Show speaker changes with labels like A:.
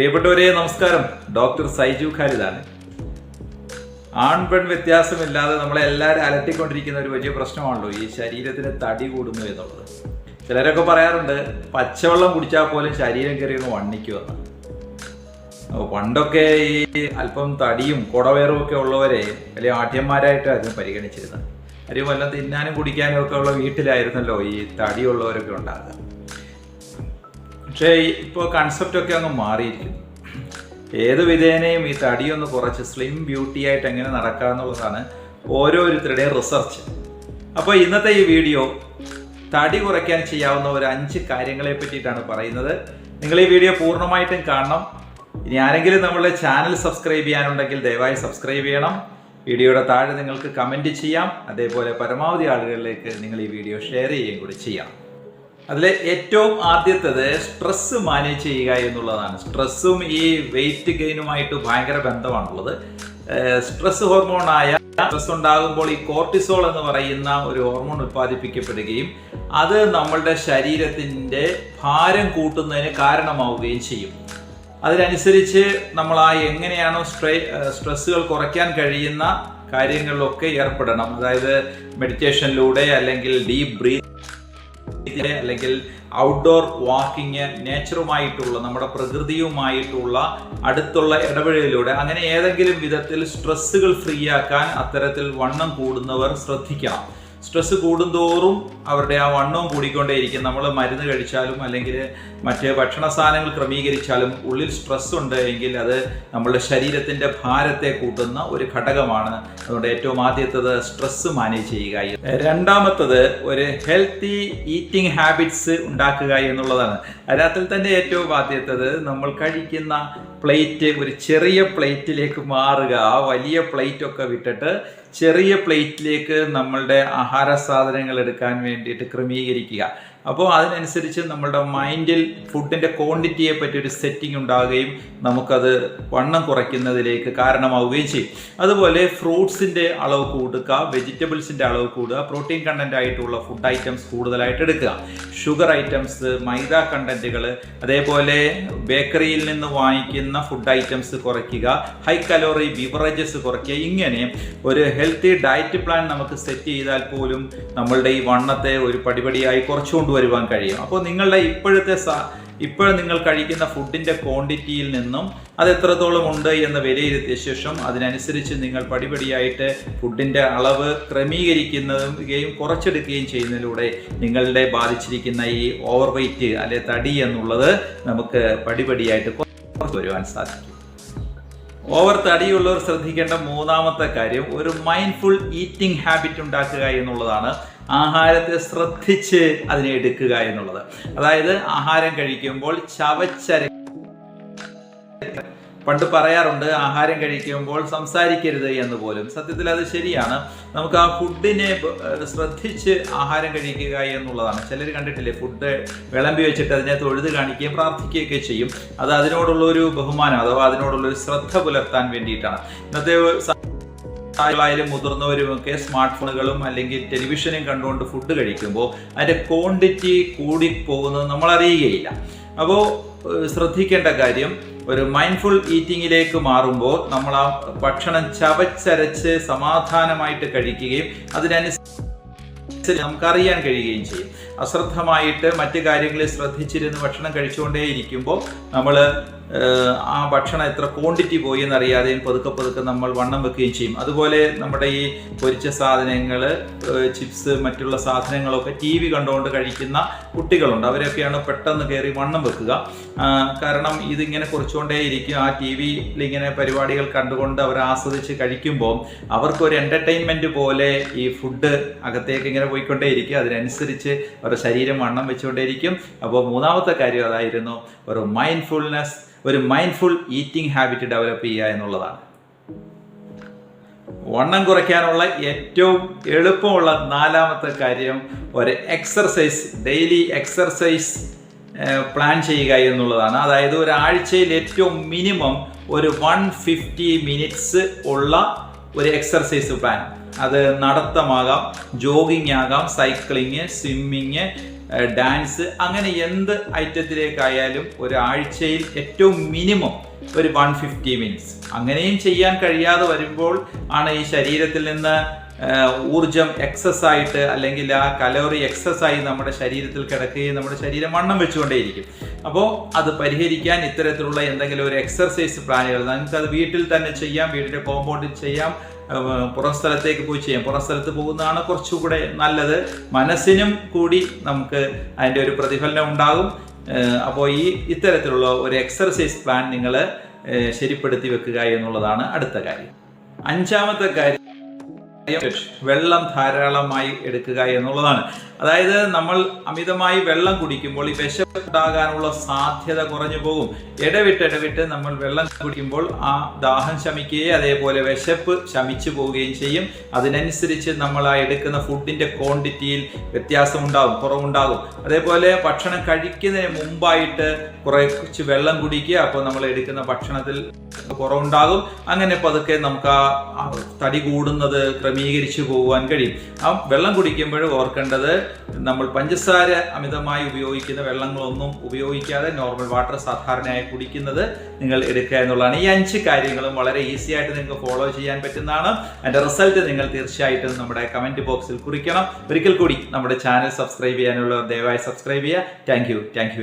A: പ്രിയപ്പെട്ടവരെ നമസ്കാരം. ഡോക്ടർ സൈജു ഖാലിദാണ് ആൺ പെൺ വ്യത്യാസമില്ലാതെ നമ്മളെ എല്ലാവരും അലട്ടിക്കൊണ്ടിരിക്കുന്ന ഒരു വലിയ പ്രശ്നമാണല്ലോ ഈ ശരീരത്തിന് തടി കൂടുന്നു എന്നുള്ളത്. ചിലരൊക്കെ പറയാറുണ്ട് പച്ചവെള്ളം കുടിച്ചാൽ പോലും ശരീരം കയറി ഒന്ന് വണ്ണിക്കുമെന്ന് പണ്ടൊക്കെ ഈ അല്പം തടിയും കുടവേറും ഒക്കെ ഉള്ളവരെ വലിയ ആഠ്യന്മാരായിട്ടായിരുന്നു പരിഗണിച്ചിരുന്നത്. അരി വല്ലതും തിന്നാനും കുടിക്കാനും ഒക്കെ ഉള്ള വീട്ടിലായിരുന്നല്ലോ ഈ തടിയുള്ളവരൊക്കെ ഉണ്ടാകുക പക്ഷേ ഇപ്പോൾ കൺസെപ്റ്റൊക്കെ അങ്ങ് മാറിയിരിക്കുന്നു. ഏത് വിധേനയും ഈ തടിയൊന്ന് കുറച്ച് സ്ലിം ബ്യൂട്ടി ആയിട്ട് എങ്ങനെ നടക്കാമെന്നുള്ളതാണ് ഓരോരുത്തരുടെയും റിസർച്ച് അപ്പോൾ ഇന്നത്തെ ഈ വീഡിയോ തടി കുറയ്ക്കാൻ ചെയ്യാവുന്ന ഒരു അഞ്ച് കാര്യങ്ങളെ പറ്റിയിട്ടാണ് പറയുന്നത്. നിങ്ങൾ ഈ വീഡിയോ പൂർണമായിട്ടും കാണണം. ഇനി ആരെങ്കിലും നമ്മളുടെ ചാനൽ സബ്സ്ക്രൈബ് ചെയ്യാനുണ്ടെങ്കിൽ ദയവായി സബ്സ്ക്രൈബ് ചെയ്യണം. വീഡിയോയുടെ താഴെ നിങ്ങൾക്ക് കമന്റ് ചെയ്യാം. അതേപോലെ പരമാവധി ആളുകളിലേക്ക് നിങ്ങൾ ഈ വീഡിയോ ഷെയർ ചെയ്യുകയും കൂടി ചെയ്യാം. അതിൽ ഏറ്റവും ആദ്യത്തേത് സ്ട്രെസ് മാനേജ് ചെയ്യുക എന്നുള്ളതാണ്. സ്ട്രെസ്സും ഈ വെയിറ്റ് ഗെയിനുമായിട്ട് ഭയങ്കര ബന്ധമാണുള്ളത്. സ്ട്രെസ് ഹോർമോണായ സ്ട്രെസ് ഉണ്ടാകുമ്പോൾ ഈ കോർട്ടിസോൾ എന്ന് പറയുന്ന ഒരു ഹോർമോൺ ഉത്പാദിപ്പിക്കപ്പെടുകയും അത് നമ്മളുടെ ശരീരത്തിന്റെ ഭാരം കൂട്ടുന്നതിന് കാരണമാവുകയും ചെയ്യും. അതിനനുസരിച്ച് നമ്മൾ ആ എങ്ങനെയാണോ സ്ട്രെ സ്ട്രെസ്സുകൾ കുറയ്ക്കാൻ കഴിയുന്ന കാര്യങ്ങളിലൊക്കെ ഏർപ്പെടണം. അതായത് മെഡിറ്റേഷനിലൂടെ അല്ലെങ്കിൽ ഡീപ് ബ്രീത്ത് അല്ലെങ്കിൽ ഔട്ട്ഡോർ വാക്കിങ് നേച്ചറുമായിട്ടുള്ള നമ്മുടെ പ്രകൃതിയുമായിട്ടുള്ള അടുത്തുള്ള ഇടപെടലിലൂടെ അങ്ങനെ ഏതെങ്കിലും വിധത്തിൽ സ്ട്രെസ്സുകൾ ഫ്രീ ആക്കാൻ അത്തരത്തിൽ വണ്ണം കൂടുന്നവർ ശ്രദ്ധിക്കണം. സ്ട്രെസ് കൂടുന്തോറും അവരുടെ ആ വണ്ണവും കൂടിക്കൊണ്ടേയിരിക്കും. നമ്മൾ മരുന്ന് കഴിച്ചാലും അല്ലെങ്കിൽ മറ്റ് ഭക്ഷണ സാധനങ്ങൾ ക്രമീകരിച്ചാലും ഉള്ളിൽ സ്ട്രെസ് ഉണ്ട് എങ്കിൽ അത് നമ്മളുടെ ശരീരത്തിന്റെ ഭാരത്തെ കൂട്ടുന്ന ഒരു ഘടകമാണ്. അതുകൊണ്ട് ഏറ്റവും ആദ്യത്തത് സ്ട്രെസ് മാനേജ് ചെയ്യുക. രണ്ടാമത്തത് ഒരു ഹെൽത്തി ഈറ്റിംഗ് ഹാബിറ്റ്സ് ഉണ്ടാക്കുക എന്നുള്ളതാണ്. അതിനകത്തിൽ തന്നെ ഏറ്റവും ആദ്യത്തത് നമ്മൾ കഴിക്കുന്ന പ്ലേറ്റ് ഒരു ചെറിയ പ്ലേറ്റിലേക്ക് മാറുക. ആ വലിയ പ്ലേറ്റ് ഒക്കെ വിട്ടിട്ട് ചെറിയ പ്ലേറ്റിലേക്ക് നമ്മളുടെ ആഹാര സാധനങ്ങൾ എടുക്കാൻ വേണ്ടിയിട്ട് ക്രമീകരിക്കുക. അപ്പോൾ അതിനനുസരിച്ച് നമ്മുടെ മൈൻഡിൽ ഫുഡിന്റെ ക്വാണ്ടിറ്റിയെ പറ്റി ഒരു സെറ്റിംഗ് ഉണ്ടാവുകയും നമുക്കത് വണ്ണം കുറയ്ക്കുന്നതിലേക്ക് കാരണമാവുകയും ചെയ്യും. അതുപോലെ ഫ്രൂട്ട്സിന്റെ അളവ് കൂടുക വെജിറ്റബിൾസിന്റെ അളവ് കൂടുക പ്രോട്ടീൻ കണ്ടന്റ് ആയിട്ടുള്ള ഫുഡ് ഐറ്റംസ് കൂടുതലായിട്ട് എടുക്കുക. ഷുഗർ ഐറ്റംസ് മൈദ കണ്ടന്റുകൾ അതേപോലെ ബേക്കറിയിൽ നിന്ന് വാങ്ങിക്കുന്ന ഫുഡ് ഐറ്റംസ് കുറയ്ക്കുക ഹൈ കലോറി ബിവറേജസ് കുറയ്ക്കുക ഇങ്ങനെ ഒരു ഹെൽത്തി ഡയറ്റ് പ്ലാൻ നമുക്ക് സെറ്റ് ചെയ്താൽ പോലും നമ്മളുടെ ഈ വണ്ണത്തെ ഒരു പടിപടിയായി കുറച്ചു കൊണ്ടുവരുവാൻ കഴിയും. അപ്പോൾ നിങ്ങളുടെ ഇപ്പോഴത്തെ ഇപ്പോൾ നിങ്ങൾ കഴിക്കുന്ന ഫുഡിന്റെ ക്വാണ്ടിറ്റിയിൽ നിന്നും അത് എത്രത്തോളം ഉണ്ട് എന്ന് വിലയിരുത്തിയ ശേഷം അതിനനുസരിച്ച് നിങ്ങൾ പടിപടിയായിട്ട് ഫുഡിന്റെ അളവ് ക്രമീകരിക്കുന്നതും കുറച്ചെടുക്കുകയും ചെയ്യുന്നതിലൂടെ നിങ്ങളുടെ ബാധിച്ചിരിക്കുന്ന ഈ ഓവർ വെയിറ്റ് അല്ലെ തടി എന്നുള്ളത് നമുക്ക് പടിപടിയായിട്ട് വരുവാൻ സാധിക്കും. ഓവർ തടിയുള്ളവർ ശ്രദ്ധിക്കേണ്ട മൂന്നാമത്തെ കാര്യം ഒരു മൈൻഡ്ഫുൾ ഈറ്റിംഗ് ഹാബിറ്റ് ഉണ്ടാക്കുക എന്നുള്ളതാണ്. ആഹാരത്തെ ശ്രദ്ധിച്ച് അതിനെ എടുക്കുക എന്നുള്ളത്. അതായത് ആഹാരം കഴിക്കുമ്പോൾ ചവച്ചര പണ്ട് പറയാറുണ്ട് ആഹാരം കഴിക്കുമ്പോൾ സംസാരിക്കരുത് എന്ന് പോലും. സത്യത്തിൽ അത് ശരിയാണ്. നമുക്ക് ആ ഫുഡിനെ ശ്രദ്ധിച്ച് ആഹാരം കഴിക്കുക എന്നുള്ളതാണ്. ചിലർ കണ്ടിട്ടില്ലേ ഫുഡ് വിളമ്പി വെച്ചിട്ട് അതിനെ തൊഴുത് കാണിക്കുകയും പ്രാർത്ഥിക്കുകയൊക്കെ ചെയ്യും. അത് അതിനോടുള്ള ഒരു ബഹുമാനം അഥവാ അതിനോടുള്ള ഒരു ശ്രദ്ധ പുലർത്താൻ വേണ്ടിയിട്ടാണ്. ഇന്നത്തെ ആയാലും മുതിർന്നവരുമൊക്കെ സ്മാർട്ട് ഫോണുകളും അല്ലെങ്കിൽ ടെലിവിഷനും കണ്ടുകൊണ്ട് ഫുഡ് കഴിക്കുമ്പോൾ അതിന്റെ ക്വാണ്ടിറ്റി കൂടിപ്പോകുന്നത് നമ്മൾ അറിയുകയില്ല അപ്പോൾ ശ്രദ്ധിക്കേണ്ട കാര്യം ഒരു മൈൻഡ്ഫുൾ ഈറ്റിങ്ങിലേക്ക് മാറുമ്പോൾ നമ്മൾ ആ ഭക്ഷണം ചവച്ചരച്ച് സമാധാനമായിട്ട് കഴിക്കുകയും അതിനനുസരിച്ച് നമുക്കറിയാൻ കഴിയുകയും ചെയ്യും. അശ്രദ്ധമായിട്ട് മറ്റു കാര്യങ്ങളിൽ ശ്രദ്ധിച്ചിരുന്ന് ഭക്ഷണം കഴിച്ചുകൊണ്ടേയിരിക്കുമ്പോൾ നമ്മൾ ആ ഭക്ഷണം എത്ര ക്വാണ്ടിറ്റി പോയി എന്നറിയാതെയും പതുക്കെ പതുക്കെ നമ്മൾ വണ്ണം വെക്കുകയും ചെയ്യും. അതുപോലെ നമ്മുടെ ഈ പൊരിച്ച സാധനങ്ങൾ ചിപ്സ് മറ്റുള്ള സാധനങ്ങളൊക്കെ ടി വി കണ്ടുകൊണ്ട് കഴിക്കുന്ന കുട്ടികളുണ്ട്. അവരൊക്കെയാണ് പെട്ടെന്ന് കയറി വണ്ണം വെക്കുക. കാരണം ഇതിങ്ങനെ കുറിച്ചുകൊണ്ടേ ഇരിക്കും. ആ ടി വിയിൽ ഇങ്ങനെ പരിപാടികൾ കണ്ടുകൊണ്ട് അവർ ആസ്വദിച്ച് കഴിക്കുമ്പോൾ അവർക്കൊരു എന്റർടൈൻമെന്റ് പോലെ ഈ ഫുഡ് അകത്തേക്ക് ഇങ്ങനെ പോയിക്കൊണ്ടേയിരിക്കും അതിനനുസരിച്ച് അവരുടെ ശരീരം വണ്ണം വെച്ചുകൊണ്ടേയിരിക്കും അപ്പോൾ മൂന്നാമത്തെ കാര്യം അതായിരുന്നു ഒരു മൈൻഡ്ഫുൾനെസ് ഒരു മൈൻഡ്ഫുൾ ഈറ്റിംഗ് ഹാബിറ്റ് ഡെവലപ്പ് ചെയ്യുക എന്നുള്ളതാണ്. വണ്ണം കുറയ്ക്കാനുള്ള ഏറ്റവും എളുപ്പമുള്ള നാലാമത്തെ കാര്യം ഒരു എക്സർസൈസ് ഡെയിലി എക്സർസൈസ് പ്ലാൻ ചെയ്യുക എന്നുള്ളതാണ്. അതായത് ഒരാഴ്ചയിൽ ഏറ്റവും മിനിമം ഒരു വൺ ഫിഫ്റ്റി മിനിറ്റ്സ് ഉള്ള ഒരു എക്സർസൈസ് പ്ലാൻ അത് നടത്തമാകാം ജോഗിങ് ആകാം സൈക്ലിങ് സ്വിമ്മിങ് ഡാൻസ് അങ്ങനെ എന്ത് ഐറ്റത്തിലേക്കായാലും ഒരാഴ്ചയിൽ ഏറ്റവും മിനിമം ഒരു വൺ ഫിഫ്റ്റി മിനിറ്റ്സ്. അങ്ങനെയും ചെയ്യാൻ കഴിയാതെ വരുമ്പോൾ ആണ് ഈ ശരീരത്തിൽ നിന്ന് ഊർജം എക്സസ് ആയിട്ട് അല്ലെങ്കിൽ ആ കലോറി എക്സസ് ആയി നമ്മുടെ ശരീരത്തിൽ കിടക്കുകയും നമ്മുടെ ശരീരം വണ്ണം വെച്ചുകൊണ്ടേയിരിക്കും. അപ്പോൾ അത് പരിഹരിക്കാൻ ഇത്തരത്തിലുള്ള എന്തെങ്കിലും ഒരു എക്സർസൈസ് പ്ലാനുകൾ. നിങ്ങൾക്ക് അത് വീട്ടിൽ തന്നെ ചെയ്യാം വീടിന്റെ കോമ്പൗണ്ടിൽ ചെയ്യാം പുറം സ്ഥലത്തേക്ക് പോയി ചെയ്യാം. പുറം സ്ഥലത്ത് പോകുന്നതാണ് കുറച്ചുകൂടെ നല്ലത്. മനസ്സിനും കൂടി നമുക്ക് അതിന്റെ ഒരു പ്രതിഫലനം ഉണ്ടാകും. അപ്പോൾ ഈ ഇത്തരത്തിലുള്ള ഒരു എക്സർസൈസ് പ്ലാൻ നിങ്ങൾ ശരിപ്പെടുത്തി വെക്കുക എന്നുള്ളതാണ് അടുത്ത കാര്യം. അഞ്ചാമത്തെ കാര്യം വെള്ളം ധാരാളമായി എടുക്കുക എന്നുള്ളതാണ്. അതായത് നമ്മൾ അമിതമായി വെള്ളം കുടിക്കുമ്പോൾ ഈ വിശപ്പുണ്ടാകാനുള്ള സാധ്യത കുറഞ്ഞു പോകും. ഇടവിട്ട് ഇടവിട്ട് നമ്മൾ വെള്ളം കുടിക്കുമ്പോൾ ആ ദാഹം ശമിക്കുകയും അതേപോലെ വിശപ്പ് ശമിച്ചു പോവുകയും ചെയ്യും. അതിനനുസരിച്ച് നമ്മൾ ആ എടുക്കുന്ന ഫുഡിന്റെ ക്വാണ്ടിറ്റിയിൽ വ്യത്യാസം ഉണ്ടാകും കുറവുണ്ടാകും. അതേപോലെ ഭക്ഷണം കഴിക്കുന്നതിന് മുമ്പായിട്ട് കുറച്ച് വെള്ളം കുടിക്കുക. അപ്പോൾ നമ്മൾ എടുക്കുന്ന ഭക്ഷണത്തിൽ കുറവുണ്ടാകും. അങ്ങനെ പതുക്കെ നമുക്ക് ആ തടി കൂടുന്നത് ക്രമീകരിച്ചു പോകുവാൻ കഴിയും. ആ വെള്ളം കുടിക്കുമ്പോൾ ഓർക്കേണ്ടത് നമ്മൾ പഞ്ചസാര അമിതമായി ഉപയോഗിക്കുന്ന വെള്ളങ്ങളൊന്നും ഉപയോഗിക്കാതെ നോർമൽ വാട്ടർ സാധാരണയായി കുടിക്കുന്നത് നിങ്ങൾ എടുക്കുക എന്നുള്ളതാണ്. ഈ അഞ്ച് കാര്യങ്ങളും വളരെ ഈസി ആയിട്ട് നിങ്ങൾക്ക് ഫോളോ ചെയ്യാൻ പറ്റുന്നതാണ്. അതിന്റെ റിസൾട്ട് നിങ്ങൾ തീർച്ചയായിട്ടും നമ്മുടെ കമന്റ് ബോക്സിൽ കുറിക്കണം. ഒരിക്കൽ കൂടി നമ്മുടെ ചാനൽ സബ്സ്ക്രൈബ് ചെയ്യാനുള്ളവർ ദയവായി സബ്സ്ക്രൈബ് ചെയ്യുക. Thank you thank you